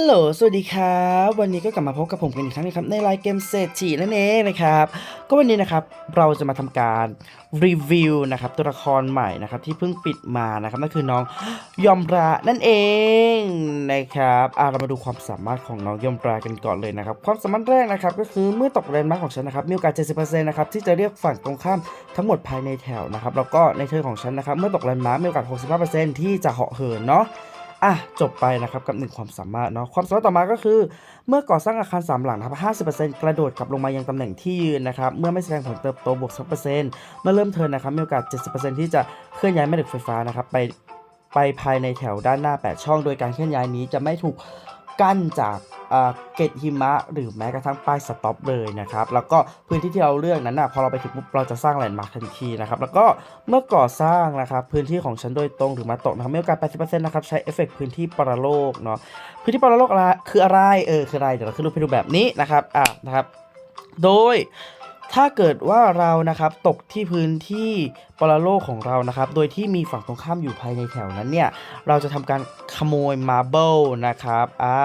ฮัลโหล สวัสดีครับ วันนี้ก็กลับมาพบกับผมกันอีกครั้งนะครับในรายเกมเศรษฐีนั่นเองนะครับ ก็วันนี้นะครับเราจะมาทำการรีวิวนะครับตัวละครใหม่นะครับที่เพิ่งปิดมานะครับนั่นคือน้องยอมรานั่นเองนะครับอะเรามาดูความสามารถของน้องยอมรากันก่อนเลยนะครับ ความสามารถแรกนะครับก็คือเมื่อตกแรนด์มาร์ของฉันนะครับมีโอกาส 70%นะครับที่จะเรียกฝั่งตรงข้ามทั้งหมดภายในแถวนะครับแล้วก็ในเทิร์นของฉันนะครับเมื่อตกแรนด์มาร์คมีโอกาส 65%ที่จะเหาะเหินเนาะ อะจบไปนะครับกับหนึ่งความสามารถเนาะความสามารถต่อมาก็คือ เมื่อก่อสร้างอาคารสามหลังนะครับ50%กระโดดกลับลงมายังตำแหน่งที่ยืนนะครับเมื่อไม่แสดงผลเติบโตบวก2%เมื่อเริ่มเทินนะครับมีโอกาส 70%ที่จะเคลื่อนย้ายแม่เหล็กไฟฟ้านะครับไปไปภายในแถวด้านหน้า 8 ช่อง โดยการเคลื่อนย้ายนี้จะไม่ถูก กั้นจากเกตหิมะหรือแม้กระทั่งป้ายสต็อปเลยนะครับ แล้วก็พื้นที่ที่เราเลือกนั้นนะพอเราไปถึงปุ๊บเราจะสร้างแลนด์มาร์คทันทีนะครับ แล้วก็เมื่อก่อสร้างนะครับพื้นที่ของฉันโดยตรงหรือมาตกนะครับมีโอกาส 80%นะครับใช้เอฟเฟกต์พื้นที่ปรโลกเนาะพื้นที่ปรโลกอะไรคืออะไรเออคืออะไรเดี๋ยวเราขึ้นรูปให้ดูแบบนี้นะครับอะนะครับ โดย ถ้าเกิดว่าเรานะครับตกที่พื้นที่ปรโลกของเรานะครับ โดยที่มีฝั่งตรงข้ามอยู่ภายในแถวนั้นเนี่ย เราจะทำการขโมยมาร์เบิลนะครับ อ่า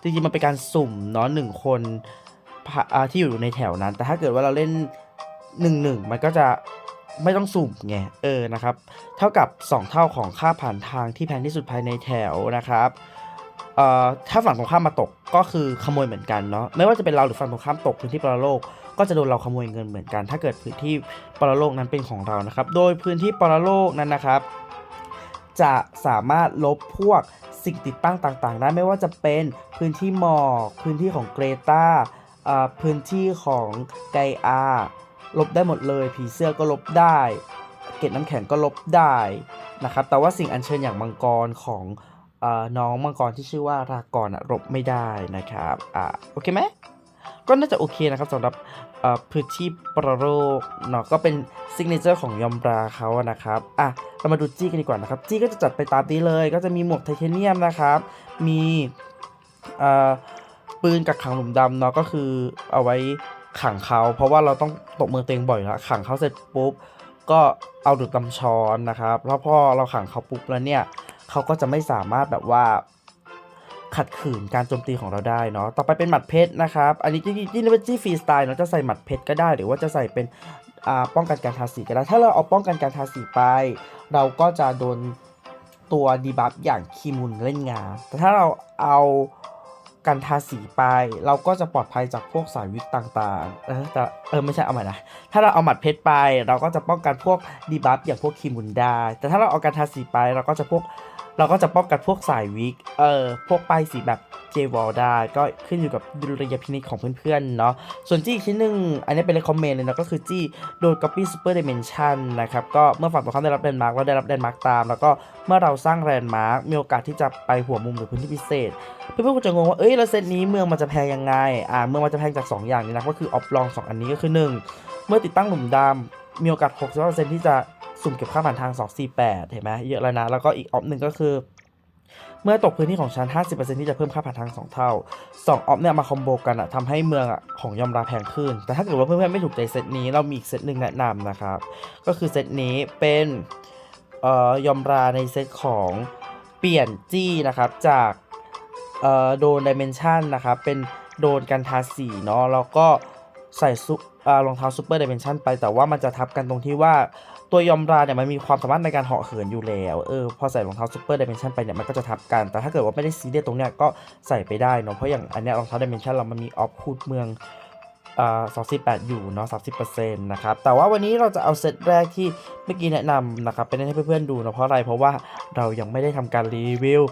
จริงๆ มันเป็นการสุ่มเนาะหนึ่งคนที่อยู่ในแถวนั้น แต่ถ้าเกิดว่าเราเล่นหนึ่งหนึ่งมันก็จะไม่ต้องสุ่มไง เออ นะครับ เท่ากับ 2 เท่าของค่าผ่านทางที่แพงที่สุดภายในแถวนะครับ เอ่อถ้าฝั่งตรงข้ามมาตกก็คือขโมยเหมือนกันเนาะไม่ว่าจะเป็นเราหรือฝั่งตรงข้ามตกพื้นที่ปรโลก ก็จะโดนเราขโมยเงินเหมือนกัน ถ้าเกิดพื้นที่ปรโลกนั้นเป็นของเรานะครับ โดยพื้นที่ปรโลกนั้นนะครับ จะสามารถลบพวกสิ่งติดตั้งต่างๆได้ไม่ว่าจะเป็นพื้นที่หมอกพื้นที่ของเกรตาพื้นที่ของไกอาลบได้หมดเลย ผีเสื้อก็ลบได้ เกล็ดน้ำแข็งก็ลบได้นะครับแต่ว่าสิ่งอัญเชิญอย่างมังกรของ น้องมังกรที่ชื่อว่ารากรอะลบไม่ได้นะครับอ่าโอเคไหมก็น่าจะโอเคนะครับสำหรับพื้นที่ปรโลกเนาะก็เป็นซิกเนเจอร์ของยอมราเขานะครับอะเรามาดูจี้กันดีกว่านะครับ จี้ก็จะจัดไปตามนี้เลย ก็จะมีหมวกไทเทเนียมนะครับ มีปืนกักขังหลุมดำเนาะก็คือเอาไว้ขังเขาเพราะว่าเราต้องตกเมืองเตงบ่อยและขังเขาเสร็จปุ๊บก็เอาดูดกำช้อนนะครับแล้วพอเราขังเขาปุ๊บแล้วเนี่ย เขาก็จะไม่สามารถแบบว่าขัดขืนการโจมตีของเราได้เนาะ ต่อไปเป็นหมัดเพชรนะครับ อันนี้ที่ที่เรียกว่าจี้ฟรีสไตล์เนาะ จะใส่หมัดเพชรก็ได้ หรือว่าจะใส่เป็นอ่าป้องกันการทาสีก็ได้ ถ้าเราเอาป้องกันการทาสีไป เราก็จะโดนตัวดีบัฟอย่างคีมุนเล่นงาน แต่ถ้าเราเอาการทาสีไป เราก็จะปลอดภัยจากพวกสายวิกต่างๆ เออแต่เออไม่ใช่เอาใหม่นะ ถ้าเราเอาหมัดเพชรไป เราก็จะป้องกันพวกดีบัฟอย่างพวกคีมุนได้ แต่ถ้าเราเอาการทาสีไปเราก็จะพวก เราก็จะป้องกันพวกสายวิก เอ่อ พวกป้ายสีแบบเจวอลได้ ก็ขึ้นอยู่กับดุลยพินิจของเพื่อนๆเนาะ ส่วนจี้อีกชิ้นหนึ่งอันนี้เป็นเลคคอมเมนต์เลยนะก็คือจี้โดน Copy Super Dimension นะครับ ก็เมื่อฝั่งตรงข้ามได้รับแลนด์มาร์กเราได้รับแลนด์มาร์กตาม แล้วก็เมื่อเราสร้างแลนด์มาร์กมีโอกาสที่จะไปหัวมุมหรือพื้นที่พิเศษ เพื่อนๆคงจะงงว่า เอ้ยแล้วเซตนี้เมืองมันจะแพงยังไง อ่า เมืองมันจะแพงจาก 2 อย่างนี้นะ ก็คือออฟลอง 2 อันนี้ก็คือ 1 เมื่อติดตั้งหลุมดำมีโอกาส 60%ที่จะ สุ่มเก็บค่าผ่านทาง 248 เห็นไหมเยอะแล้วนะ แล้วก็อีกออฟหนึ่งก็คือ เมื่อตกพื้นที่ของฉัน50%ที่จะเพิ่มค่าผ่านทาง 2 เท่า 2ออฟเนี่ยมาคอมโบกันอะทำให้เมืองอะของยอมราแพงขึ้น แต่ถ้าเกิดว่าเพื่อนๆไม่ถูกใจเซตนี้เรามีอีกเซตหนึ่งแนะนำนะครับ ก็คือเซตนี้เป็นเอ่อยอมราในเซตของเปลี่ยนจี้นะครับจากเอ่อโดนดิเมนชันนะครับเป็นโดนกันทาสีเนาะแล้วก็ใส่ซุ รองเท้าซูเปอร์ดิเมนชันไป แต่ว่ามันจะทับกันตรงที่ว่าตัวยอมราเนี่ยมันมีความสามารถในการเหาะเหินอยู่แล้วเออพอใส่รองเท้าซูเปอร์ดิเมนชันไปเนี่ยมันก็จะทับกัน แต่ถ้าเกิดว่าไม่ได้ซีเรียสตรงเนี้ยก็ใส่ไปได้เนาะเพราะอย่างอันเนี้ยรองเท้าดิเมนชันเรามันมีออฟคูดเมือง อ่าสองสิบแปดอยู่เนาะสามสิบเปอร์เซ็นต์นะครับ แต่ว่าวันนี้เราจะเอาเซตแรกที่เมื่อกี้แนะนำนะครับไปเล่นให้เพื่อนๆดูเนาะเพราะอะไร เพราะว่าเรายังไม่ได้ทำการรีวิว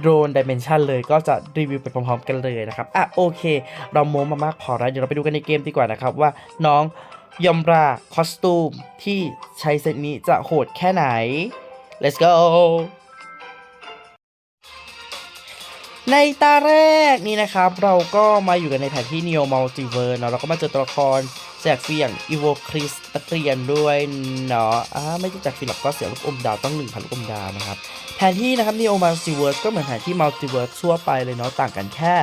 โดรนดิเมนชันเลย ก็จะรีวิวไปพร้อมๆกันเลยนะครับ อะโอเค เราโม้มามากพอแล้ว เดี๋ยวเราไปดูกันในเกมดีกว่านะครับว่าน้องยอมราคอสตูมที่ใช้เซตนี้จะโหดแค่ไหน let's go ในตาแรกนี่นะครับ เราก็มาอยู่กันในแผนที่ Neo Multiverse เนาะเราก็มาเจอตัวละครแจกฟีอย่าง Evo Chris นักเรียนด้วยเนาะอ่าไม่ใช่แจกฟีหรอกก็เสียลูกอมดาวต้อง1,000ลูกอมดาวนะครับแผนที่นะครับ Neo Multiverse ก็เหมือนแผนที่ Multiverse ทั่วไปเลยเนาะต่างกันแค่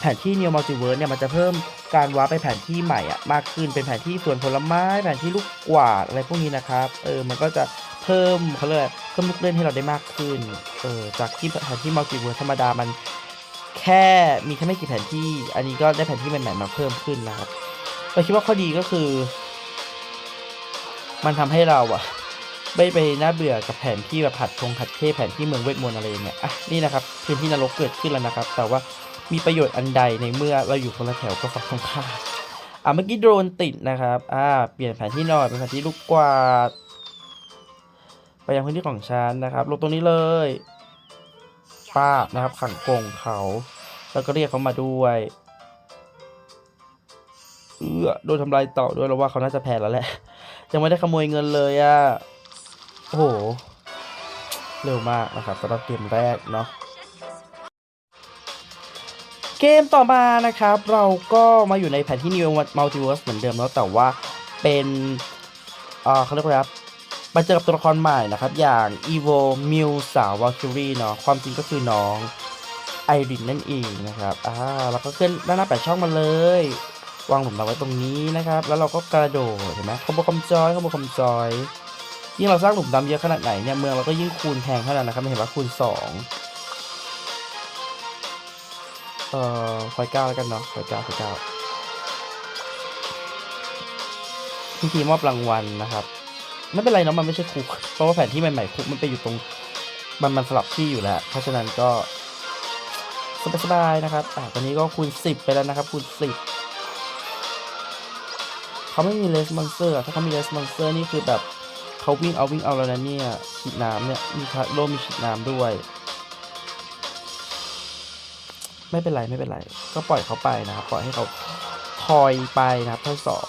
แผนที่ Neo Multiverse เนี่ยมันจะเพิ่มการว้าร์ปไปแผนที่ใหม่อะมากขึ้นเป็นแผนที่สวนผลไม้ แผนที่ลูกกวาดอะไรพวกนี้นะครับเออมันก็จะ เพิ่มเขาเรียกเพิ่มลูกเล่นให้เราได้มากขึ้น เออจากที่แผนที่ Multiverse ธรรมดามันแค่มีแค่ไม่กี่แผนที่ อันนี้ก็ได้แผนที่ใหม่ๆมาเพิ่มขึ้นนะครับเราคิดว่าข้อดีก็คือ มันทำให้เราอะไม่ไปน่าเบื่อกับแผนที่แบบผัดทงผัดเทพแผนที่เมืองเวทมนต์อะไรอย่างเงี้ยอะนี่นะครับพื้นที่นรกเกิดขึ้นแล้วนะครับ แต่ว่ามีประโยชน์อันใดในเมื่อเราอยู่คนละแถวกับฝั่งตรงข้ามอะเมื่อกี้โดรนติดนะครับ อ่า เปลี่ยนแผนที่หน่อยเป็นแผนที่ลูกกวาด ยังพื้นที่ของฉันนะครับลงตรงนี้เลยป้านะครับขังกงเขา แล้วก็เรียกเขามาด้วยเออโดนทำลายต่อด้วยเราว่าเขาน่าจะแพ้แล้วแหละ ยังไม่ได้ขโมยเงินเลยอะ่ะโอ้โหเร็วมากนะครับสำหรับเกมแรกเนาะเกมต่อมานะครับ เราก็มาอยู่ในแผนที่ New Multiverse เหมือนเดิมแล้วแต่ว่าเป็นเออเขาเรียกว่าอะไรครับ มาเจอกับตัวละครใหม่นะครับ อย่าง Evo m i l สาว Valkyrie เนาะความจริงก็คือน้องไอรินนั่นเองนะครับอ่าแล้วก็ขึ้นด้านหน้าแปดช่องมาเลย วางหลุมเราไว้ตรงนี้นะครับ แล้วเราก็กระโดดเห็นไหมคอมโบคอมจอยคอมโบคอมจอยยิ่งเราสร้างหลุมดำเยอะขนาดไหนเนี่ยเมืองเราก็ยิ่งคูณแพงเท่านั้นนะครับเห็นว่าคูณสองเอ่อคอยเก้าแล้วกันเนาะคอยเก้าคอยเก้าพิธีมอบรางวัลนะครับ ไม่เป็นไรเนาะมันไม่ใช่คุก เพราะว่าแผนที่ใหม่ๆคุกมันไปอยู่ตรง มันมันสลับที่อยู่แล้ว เพราะฉะนั้นก็สบายๆนะครับ อ่าตอนนี้ก็คูณสิบไปแล้วนะครับคูณสิบเขาไม่มีเลสมอนสเตอร์ถ้าเขามีเลสมอนสเตอร์นี่คือแบบเขาวิ่งเอาวิ่งเอาแล้วนะเนี่ยฉีดน้ำเนี่ยมีคาโลมีฉีดน้ำด้วย ไม่เป็นไรไม่เป็นไร ก็ปล่อยเขาไปนะครับปล่อยให้เขาทอยไปนะครับท่าสอง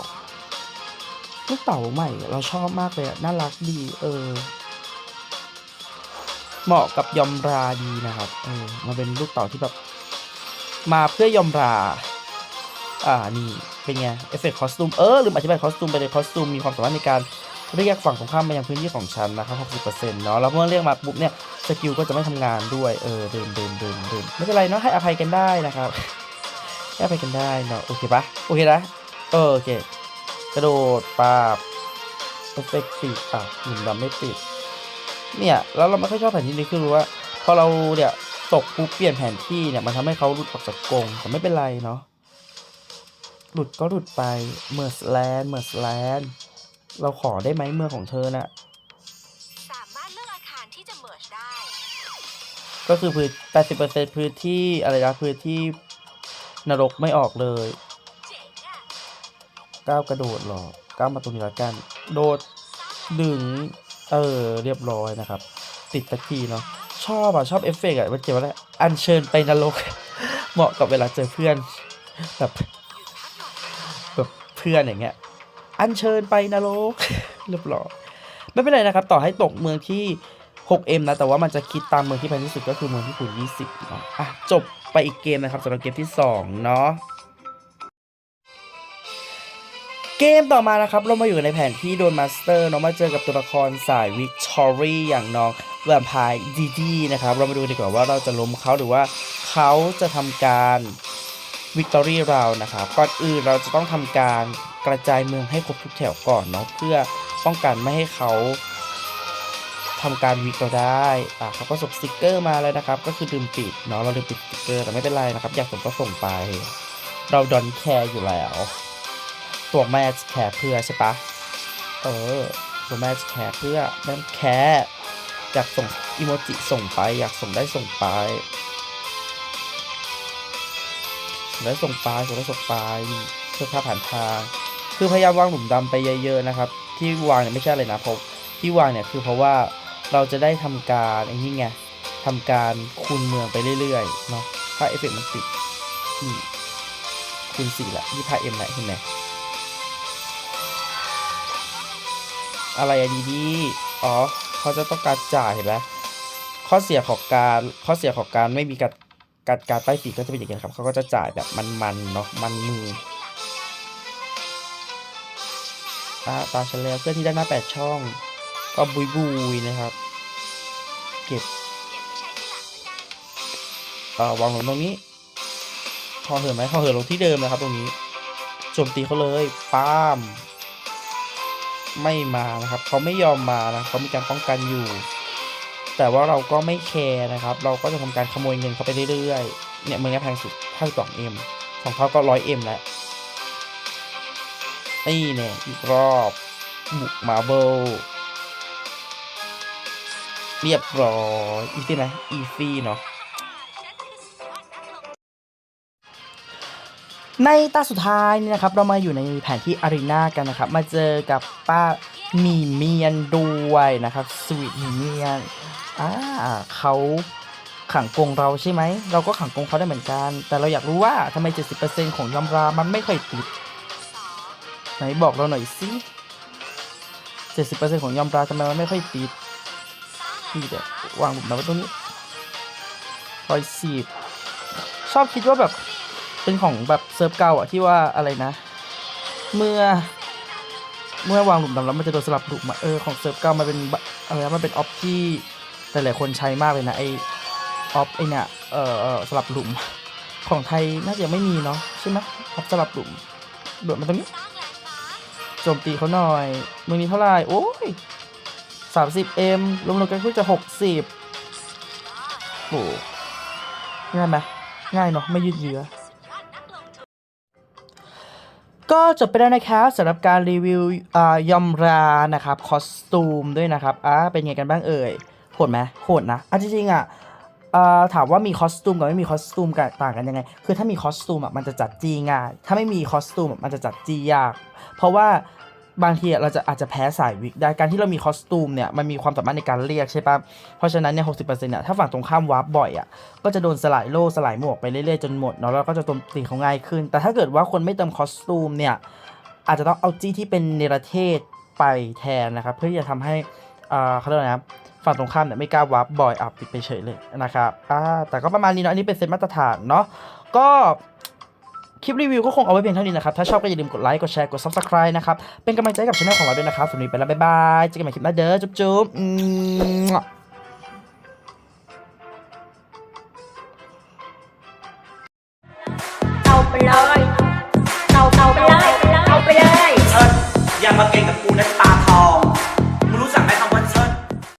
ลูกเต่าใหม่ เราชอบมากเลยอะน่ารักดี เออ เหมาะกับยอมราดีนะครับ เออมันเป็นลูกเต่าที่แบบ มาเพื่อยอมรา อ่านี่เป็นไงเอฟเฟกต์คอสตูมเออลืมอธิบายคอสตูมไปเลยคอสตูมมีความสามารถในการเรียกฝั่งตรงข้ามมายังพื้นที่ของฉันนะครับ 60%เนาะ แล้วเมื่อเรียกมาปุ๊บเนี่ย สกิลก็จะไม่ทำงานด้วย เออ เดินเดินเดินเดินไม่เป็นไรเนาะ ให้อภัยกันได้นะครับ ให้อภัยกันได้เนาะ โอเคปะโอเคนะเออโอเค กระโดดปาบเอฟเฟกต์ติดอะหนุ่มดำไม่ติด เนี่ย แล้วเราไม่ค่อยชอบแผนที่นี้คือรู้ว่า พอเราเนี่ยตกปุ๊บเปลี่ยนแผนที่เนี่ยมันทำให้เขาหลุดออกจากกรงแต่ไม่เป็นไรเนาะหลุดก็หลุดไปเมอร์สแลนด์เมอร์สแลนด์เราขอได้ไหมเมืองของเธอน่ะสามารถเลือกอาคารที่จะเมิร์จได้ ก็คือพื้น80%พื้นที่อะไรนะพื้นที่นรกไม่ออกเลย ก้าวกระโดดหรอก้าวมาตรงนี้ละกัน โดดดึงเออเรียบร้อยนะครับ ติดตะทีเนาะชอบอะชอบเอฟเฟกต์อะมันเกี่ยวกับอะไรอัญเชิญไปนรก เหมาะกับเวลาเจอเพื่อนแบบแบบเพื่อนอย่างเงี้ยอัญเชิญไปนรกเรียบร้อยไม่เป็นไรนะครับ ต่อให้ตกเมืองที่ 6M นะ แต่ว่ามันจะคิดตามเมืองที่แพงที่สุดก็คือเมืองที่คูณ20เนาะอะจบไปอีกเกมนะครับสำหรับเกมที่ 2 เนาะ เกมต่อมานะครับ เรามาอยู่ในแผนที่โดนมาสเตอร์เนาะมาเจอกับตัวละครสายวิกตอรี่อย่างน้องแวมไพร์ดีดีนะครับ เรามาดูดีกว่าว่าเราจะล้มเขาหรือว่าเขาจะทำการวิกตอรี่เรานะครับก่อนอื่นเราจะต้องทำการกระจายเมืองให้ครบทุกแถวก่อนเนาะเพื่อป้องกันไม่ให้เขาทำการวิกเราได้อะเขาก็ส่งสติกเกอร์มาแล้วนะครับ ก็คือลืมปิดเนาะเราลืมปิดสติกเกอร์แต่ไม่เป็นไรนะครับ อยากส่งก็ส่งไป เราดอนแคร์อยู่แล้ว ตัวแม่จะแคร์เพื่อใช่ปะเออตัวแม่จะแคร์เพื่อแม่แคร์อยากส่งอีโมจิส่งไป อยากส่งได้ส่งไปส่งได้ส่งไปส่งได้ส่งไปเพื่อค่าผ่านทาง คือพยายามวางหลุมดำไปเยอะ ๆ นะครับ ที่วางเนี่ยไม่ใช่อะไรนะเพราะที่วางเนี่ยคือเพราะว่าเราจะได้ทำการไอ้นี่ไงทำการคูณเมืองไปเรื่อยๆเนาะถ้าเอฟเฟกต์มันติดนี่คูณสี่ละยี่ห้าเอ็มละเห็นไหม อะไรอะดีดีอ๋อเขาจะต้องการจ่ายเห็นไหมข้อเสียของการข้อเสียของการไม่มีการการการป้ายสีก็จะเป็นอย่างนี้ครับเขาก็จะจ่ายแบบมันๆเนาะมันมืออ่าตาฉันแล้วเพื่อนที่ได้หน้าแปดช่อง ก็บุยบุยนะครับ เก็บเก็บไปใช้ที่หลังแล้วกันเอ่อวางลงตรงนี้พอเหินไหมพอเหินลงที่เดิมนะครับ ตรงนี้โจมตีเขาเลยป้าม ไม่มานะครับ เขาไม่ยอมมานะเขามีการป้องกันอยู่ แต่ว่าเราก็ไม่แคร์นะครับ เราก็จะทำการขโมยเงินเขาไปเรื่อยๆ เนี่ยเมืองนี้ยแพงสุด52 M สองเท่าก็100 M แล้วนี่เนี่ยอีกรอบบุกมาเบลเรียบร้อยอีซี่ไหมอีซี่เนาะ ในตาสุดท้ายนี่นะครับ เรามาอยู่ในแผนที่อารีนากันนะครับ มาเจอกับป้ามีเมียนด้วยนะครับสวีทมีเมียนอ่าเขาขังกงเราใช่ไหม เราก็ขังกงเขาได้เหมือนกัน แต่เราอยากรู้ว่าทำไม 70%ของยำรามันไม่ค่อยติด ไหนบอกเราหน่อยสิ70%ของยำราทำไมมันไม่ค่อยติดนี่เดี๋ยววางหลุมน้ำไว้ตรงนี้ร้อยสิบชอบคิดว่าแบบ เป็นของแบบเซิร์ฟเก่าอะที่ว่าอะไรนะ เมื่อ เมื่อวางหลุมดำแล้วมันจะโดนสลับหลุมอะเออของเซิร์ฟเก่ามันเป็นอะไรนะมันเป็นออฟที่หลายๆคนใช้มากเลยนะไอออฟไอเนี่ยเออสลับหลุม ของไทยน่าจะไม่มีเนาะใช่ไหมออฟสลับหลุมโดดมาตรงนี้โจมตีเขาหน่อยมือนี้เท่าไหร่โอ้ยสามสิบเอ็มรวมๆกันก็จะหกสิบโหง่ายไหมง่ายเนาะไม่ยืดเยื้อ ก็จบไปแล้วนะครับสำหรับการรีวิวอ่ายอมรานะครับคอสตูมด้วยนะครับอ่าเป็นไงกันบ้างเอ่ยโหดไหมโหดนะอะจริงๆอะถามว่ามีคอสตูมกับไม่มีคอสตูมกันต่างกันยังไง คือถ้ามีคอสตูมอะมันจะจัดจีง่าย ถ้าไม่มีคอสตูมมันจะจัดจียาก เพราะว่า บางทีเราจะอาจจะแพ้สายวิกได้การที่เรามีคอสตูมเนี่ยมันมีความสามารถในการเรียกใช่ปะเพราะฉะนั้นเนี่ยหกเนี่ยถ้าฝั่งตรงข้ามวาร์ปบ่อยอะก็จะโดนสลายโล่สลายหมวกไปเรื่อยๆจนหมดเนาะแล้วก็จะโจมตีเขาง่ายขึ้น แต่ถ้าเกิดว่าคนไม่เติมคอสตูมเนี่ยอาจจะต้องเอาจี้ที่เป็นเนรเทศไปแทนนะครับเพื่อที่จะทำให้อ่าเขาเรียกไงนะครับฝั่งตรงข้ามเนี่ยไม่กล้าวาร์ปบ่อยอัพปิดไปเฉยเลยนะครับอ่าแต่ก็ประมาณนี้เนาะอันนี้เป็นเซตมาตรฐานเนาะก็ คลิปรีวิวก็คงเอาไว้เพียงเท่านี้นะครับ ถ้าชอบก็อย่าลืมกดไลค์ กดแชร์ กด subscribe นะครับ เป็นกำลังใจกับช anel ของเราด้วยนะครับสำหรับวันนี้ไปแล้วบ๊ายบายเจอกันใหม่คลิปหน้าเด้อ จุ๊บๆอืมเอาไปเลยเอาเอาไปเลยเอาไปเลย เอออย่ามาเก่งกับกูนะ